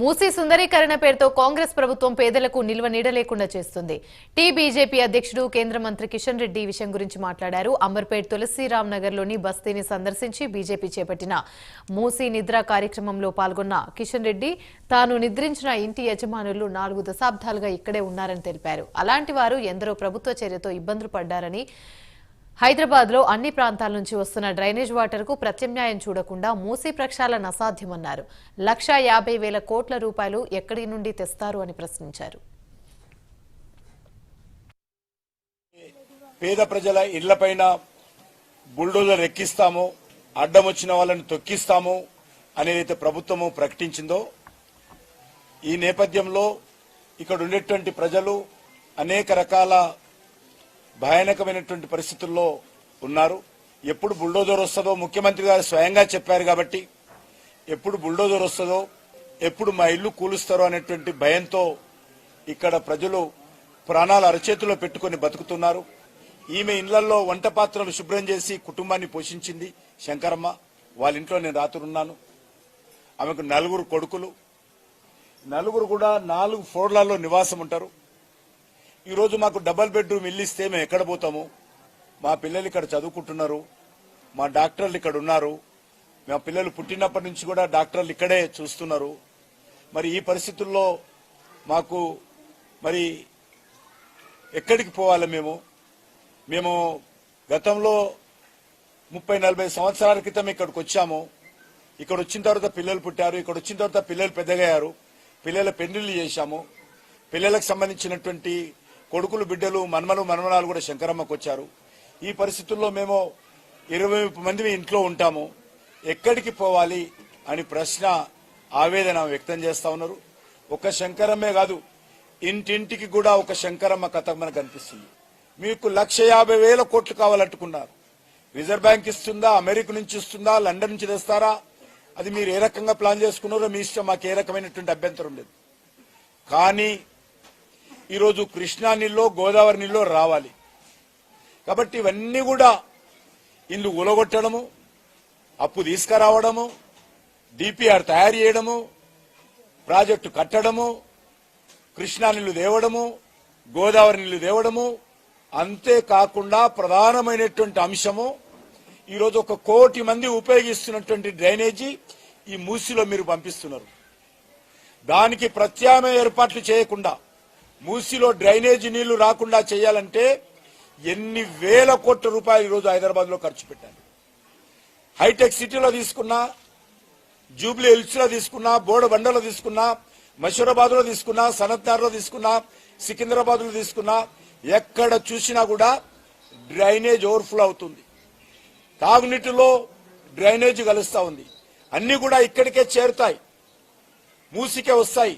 మూసీ సుందరీకరణ పేరుతో కాంగ్రెస్ ప్రభుత్వం పేదలకు నిల్వ నీడలేకుండా చేస్తుంది. టీ బీజేపీ అధ్యక్షుడు కేంద్ర మంత్రి కిషన్ రెడ్డి ఈ విషయం గురించి మాట్లాడారు. అమర్పేట్ తులసిరామ్ నగర్లోని బస్తీని సందర్శించి బీజేపీ చేపట్టిన మూసీ నిద్ర కార్యక్రమంలో పాల్గొన్న కిషన్ రెడ్డి తాను నిద్రించిన ఇంటి యజమానులు నాలుగు దశాబ్దాలుగా ఇక్కడే ఉన్నారని తెలిపారు. అలాంటి వారు ఎందరో ప్రభుత్వ చర్యతో ఇబ్బందులు పడ్డారని హైదరాబాద్లో అన్ని ప్రాంతాల నుంచి వస్తున్న డ్రైనేజ్ వాటర్కు ప్రత్యామ్నాయం చూడకుండా మూసీ ప్రక్షాళన అసాధ్యమన్నారు లక్షా యాభై వేల కోట్ల రూపాయలు ఎక్కడి నుండి తెస్తారు అని ప్రశ్నించారు. పేద ప్రజల ఇళ్ళపైన బుల్డోజర్ ఎక్కిస్తాము అడ్డం వచ్చిన వాళ్ళని తొక్కిస్తాము అనేదైతే ప్రభుత్వము ప్రకటించిందో ఈ నేపథ్యంలో ఇక్కడ ఉండేటువంటి ప్రజలు అనేక రకాల భయానకమైనటువంటి పరిస్థితుల్లో ఉన్నారు. ఎప్పుడు బుల్డోజర్ వస్తుందో ముఖ్యమంత్రి గారు స్వయంగా చెప్పారు కాబట్టి ఎప్పుడు బుల్డోజర్ వస్తుందో ఎప్పుడు మా ఇల్లు కూలుస్తారో అనేటువంటి భయంతో ఇక్కడ ప్రజలు ప్రాణాలు అరచేతిలో పెట్టుకొని బతుకుతున్నారు. ఈమె ఇళ్ళలో వంట పాత్రలు శుభ్రం చేసి కుటుంబాన్ని పోషించింది శంకరమ్మ. వాళ్ళ ఇంట్లో నేను రాత్రున్నాను. ఆమెకు నలుగురు కొడుకులు. నలుగురు కూడా నాలుగు ఫ్లోర్లలో నివాసం ఉంటారు. ఈరోజు మాకు డబల్ బెడ్రూమ్ ఇల్లు ఇస్తే మేము ఎక్కడ పోతాము? మా పిల్లలు ఇక్కడ చదువుకుంటున్నారు. మా డాక్టర్లు ఇక్కడ ఉన్నారు. మా పిల్లలు పుట్టినప్పటి నుంచి కూడా డాక్టర్లు ఇక్కడే చూస్తున్నారు. మరి ఈ పరిస్థితుల్లో మాకు మరి ఎక్కడికి పోవాలి మేము? మేము గతంలో ముప్పై నలభై సంవత్సరాల క్రితం ఇక్కడికి వచ్చాము. ఇక్కడ వచ్చిన తర్వాత పిల్లలు పుట్టారు. ఇక్కడ వచ్చిన తర్వాత పిల్లలు పెద్దగయ్యారు. పిల్లల పెళ్ళిళ్ళు చేశాము. పిల్లలకు సంబంధించినటువంటి కొడుకులు బిడ్డలు మన్మలు మన్మనాలు కూడా శంకరమ్మకు వచ్చారు. ఈ పరిస్థితుల్లో మేము ఇరవై మంది ఇంట్లో ఉంటాము. ఎక్కడికి పోవాలి అని ప్రశ్న ఆవేదన వ్యక్తం చేస్తా ఉన్నారు. ఒక శంకరమ్మే కాదు ఇంటింటికి కూడా ఒక శంకరమ్మ కథ మనకు కనిపిస్తుంది మీకు లక్ష యాభై వేల కోట్లు కావాలంటుకున్నారు రిజర్వ్ బ్యాంక్ ఇస్తుందా? అమెరికా నుంచి ఇస్తుందా? లండన్ నుంచి తెస్తారా? అది మీరు ఏ రకంగా ప్లాన్ చేసుకున్నారో మీ ఇష్టం మాకు ఏ రకమైనటువంటి అభ్యంతరం లేదు. కానీ ఈరోజు కృష్ణా నీళ్ళో గోదావరి నీళ్ళో రావాలి. కాబట్టి ఇవన్నీ కూడా ఇల్లు ఉలగొట్టడము అప్పు తీసుకురావడము డిపిఆర్ తయారు చేయడము ప్రాజెక్టు కట్టడము కృష్ణా నీళ్ళు దేవడము గోదావరి నీళ్ళు దేవడము అంతేకాకుండా ప్రధానమైనటువంటి అంశము ఈరోజు ఒక కోటి మంది ఉపయోగిస్తున్నటువంటి డ్రైనేజీ ఈ మూసిలో మీరు పంపిస్తున్నారు. దానికి ప్రత్యామ్నాయ ఏర్పాట్లు చేయకుండా మూసిలో డ్రైనేజీ నీళ్ళు రాకుండా చేయాలంటే ఎన్ని వేల కోట్ల రూపాయలు ఈరోజు హైదరాబాద్లో ఖర్చు పెట్టాలి. హైటెక్ సిటీలో తీసుకున్నా జూబ్లీ హిల్స్లో తీసుకున్నా బోడబండలో తీసుకున్నా మషూరాబాద్లో తీసుకున్నా సనత్నార్లో తీసుకున్నా సికింద్రాబాద్లో తీసుకున్నా ఎక్కడ చూసినా కూడా డ్రైనేజ్ ఓవర్ఫ్లో అవుతుంది. తాగునీటిలో డ్రైనేజ్ కలుస్తా ఉంది. అన్ని కూడా ఇక్కడికే చేరుతాయి. మూసికే వస్తాయి.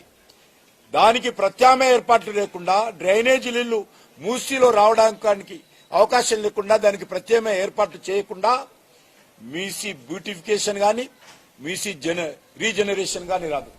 దానికి ప్రత్యామ్నాయ ఏర్పాట్లు లేకుండా డ్రైనేజీ నీళ్ళు మూసీలో రావడానికి అవకాశం లేకుండా దానికి ప్రత్యామ్నాయ ఏర్పాట్లు చేయకుండా మీసీ బ్యూటిఫికేషన్ గాని మీసీ జన రీజనరేషన్ గాని రాదు.